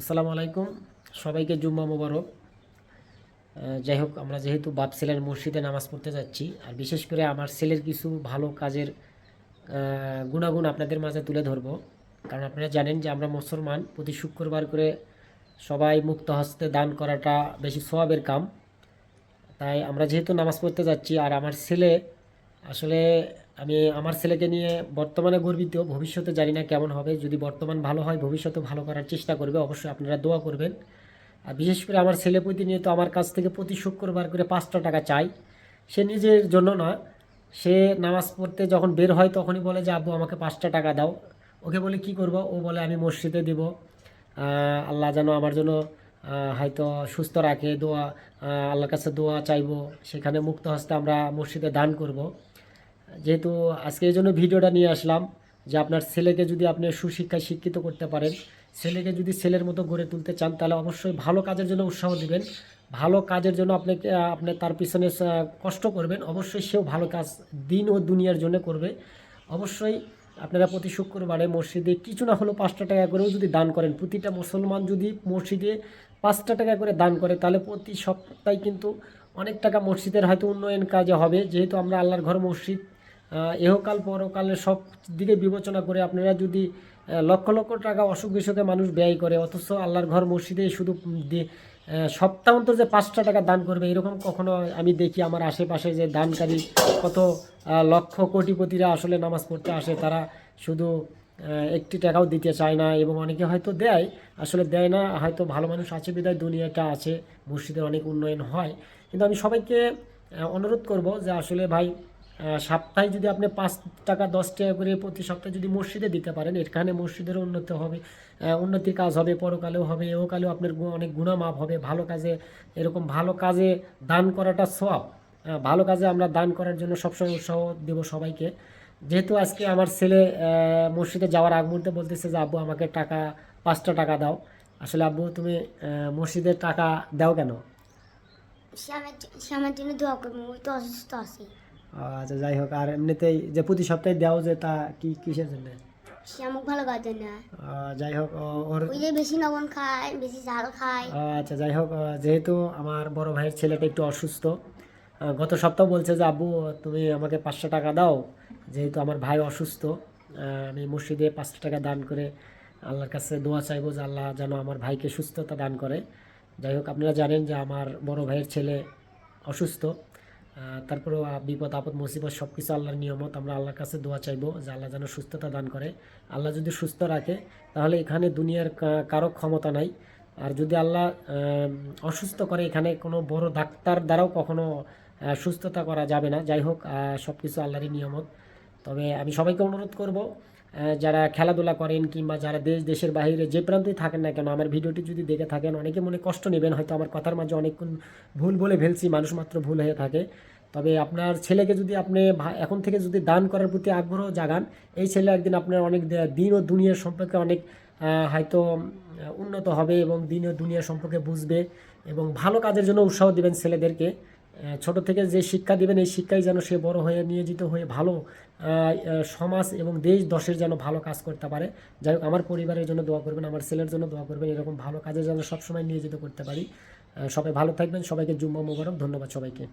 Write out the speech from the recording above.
আসসালামু আলাইকুম। সবাইকে জুম্মা মোবারক। যাই হোক, আমরা যেহেতু বাপ ছেলের মসজিদে নামাজ পড়তে যাচ্ছি, আর বিশেষ করে আমার ছেলের কিছু ভালো কাজের গুণাগুণ আপনাদের মাঝে তুলে ধরবো। কারণ আপনারা জানেন যে আমরা মুসলমান, প্রতি শুক্রবার করে সবাই মুক্ত হস্তে দান করাটা বেশি সোয়াবের কাম। তাই আমরা যেহেতু নামাজ পড়তে যাচ্ছি, আর আমার ছেলে আসলে আমি আমার ছেলেকে নিয়ে বর্তমানে গর্বিত, ভবিষ্যতে জানি না কেমন হবে। যদি বর্তমান ভালো হয়, ভবিষ্যতে ভালো করার চেষ্টা করবে, অবশ্যই আপনারা দোয়া করবেন। আর বিশেষ করে আমার ছেলে প্রতিনিয়ত আমার কাছ থেকে প্রতি শুক্রবার করে পাঁচটা টাকা চাই সে নিজের জন্য না, সে নামাজ পড়তে যখন বের হয় তখনই বলে যে, আব্বু, আমাকে পাঁচটা টাকা দাও। ওকে বলে, কি করব? ও বলে, আমি মসজিদে দিব। আল্লাহ যেন আমার জন্য হয়তো সুস্থ রাখে, দোয়া আল্লাহর কাছে দোয়া চাইব। সেখানে মুক্ত হস্তে আমরা মসজিদে দান করব। যেহেতু আজকে এই জন্য ভিডিওটা নিয়ে আসলাম যে আপনার ছেলেকে যদি আপনি সুশিক্ষায় শিক্ষিত করতে পারেন, ছেলেকে যদি ছেলের মতো গড়ে তুলতে চান, তাহলে অবশ্যই ভালো কাজের জন্য উৎসাহ দিবেন। ভালো কাজের জন্য আপনাকে, আপনি তার পিছনে কষ্ট করবেন। অবশ্যই সেও ভালো কাজ দিন ও দুনিয়ার জন্য করবে। অবশ্যই আপনারা প্রতি শুক্রবারে মসজিদে কিছু না হলেও পাঁচটা টাকা করেও যদি দান করেন, প্রতিটা মুসলমান যদি মসজিদে পাঁচটা টাকা করে দান করে, তাহলে প্রতি সপ্তাহে কিন্তু অনেক টাকা মসজিদের হয়তো উন্নয়ন কাজে হবে। যেহেতু আমরা আল্লাহর ঘর মসজিদ আহ, এহকাল পরকালের সব দিকে বিবেচনা করে আপনারা যদি লক্ষ লক্ষ টাকা অসুখ বিসুখে মানুষ ব্যয় করে অথচ আল্লাহর ঘর মসজিদে শুধু সপ্তাহ অন্তর যে পাঁচটা টাকা দান করবে এরকম কখনো আমি দেখি আমার আশেপাশে যে দানকারী কত লক্ষ কোটিপতিরা আসলে নামাজ পড়তে আসে তারা শুধু একটি টাকাও দিতে চায় না এবং অনেকে হয়তো দেয় আসলে দেয় না হয়তো ভালো মানুষ আছে বিদায় দুনিয়াটা আছে মসজিদের অনেক উন্নয়ন হয়। কিন্তু আমি সবাইকে অনুরোধ করব যে আসলে ভাই সপ্তাহে যদি আপনি পাঁচ টাকা, দশ টাকা করে প্রতি সপ্তাহে যদি মসজিদে দিতে পারেন, এখানে মসজিদের উন্নতি হবে উন্নতির কাজ হবে, পরকালেও হবে এহকালেও আপনার অনেক গুণামাপ হবে, ভালো কাজে, এরকম ভালো কাজে দান করাটা সব ভালো কাজে আমরা দান করার জন্য সবসময় উৎসাহ দেব সবাইকে। যেহেতু আজকে আমার ছেলে মসজিদে যাওয়ার আগ মুহূর্তে বলতেছে যে, আব্বু, আমাকে টাকা, পাঁচটা টাকা দাও। আসলে, আব্বু, তুমি মসজিদের টাকা দাও কেন? সে আমার জন্য দোয়া করব তো অসুস্থ আছে। আচ্ছা যাই হোক আর এমনিতেই যে প্রতি সপ্তাহে দেও যে তা কি কিসের জন্য? ভালো যাই হোক ওর ওই যে বেশি লবণ খায় বেশি ঝাল খায়। আচ্ছা যাই হোক যেহেতু আমার বড় ভাইয়ের ছেলেটা একটু অসুস্থ গত সপ্তাহ বলছে যে আব্বু তুমি আমাকে পাঁচশো টাকা দাও যেহেতু আমার ভাই অসুস্থ আমি মসজিদে পাঁচশো টাকা দান করে আল্লাহর কাছে দোয়া চাইব যে আল্লাহ যেন আমার ভাইকে সুস্থতা দান করে। যাই হোক আপনারা জানেন যে আমার বড় ভাইয়ের ছেলে অসুস্থ আহ, তারপরেও বিপদ আপদ মুসিবত সব কিছু আল্লাহর নিয়মত। আমরা আল্লাহর কাছে দোয়া চাইব যে আল্লাহ যেন সুস্থতা দান করে। আল্লাহ যদি সুস্থ রাখে তাহলে এখানে দুনিয়ার কারও ক্ষমতা নাই। আর যদি আল্লাহ অসুস্থ করে এখানে কোনো বড় ডাক্তার দ্বারাও কখনো সুস্থতা করা যাবে না। যাই হোক সব কিছু আল্লাহরই নিয়মত। তবে আমি সবাইকে অনুরোধ করব যারা খেলাধুলা করেন কিংবা যারা দেশ, দেশের বাইরে যে প্রান্তেই থাকেন না কেন, আমার ভিডিওটি যদি দেখে থাকেন, অনেকে মনে কষ্ট নেবেন, হয়তো আমার কথার মাঝে অনেকক্ষণ ভুল বলে ফেলছি, মানুষ মাত্র ভুল হয়ে থাকে। তবে আপনার ছেলেকে যদি আপনি এখন থেকে যদি দান করার প্রতি আগ্রহ জাগান, এই ছেলে একদিন আপনার অনেক দিন ও দুনিয়ার সম্পর্কে অনেক হয়তো, উন্নত হবে এবং দিন ও দুনিয়া সম্পর্কে বুঝবে এবং ভালো কাজের জন্য উৎসাহ দেবেন ছেলেদেরকে। ছোট থেকে যে শিক্ষা দেবেন, এই শিক্ষাই যেন সে বড় হয়ে, নিয়োজিত হয়ে ভালো সমাজ এবং দেশ, দশের যেন ভালো কাজ করতে পারে। যাই হোক, আমার পরিবারের জন্য দোয়া করবেন, আমার ছেলের জন্য দোয়া করবেন, এরকম ভালো কাজে যেন সবসময় নিয়োজিত করতে পারি। সবাই ভালো থাকবেন, সবাইকে জুম্মা মোবারক, ধন্যবাদ সবাইকে।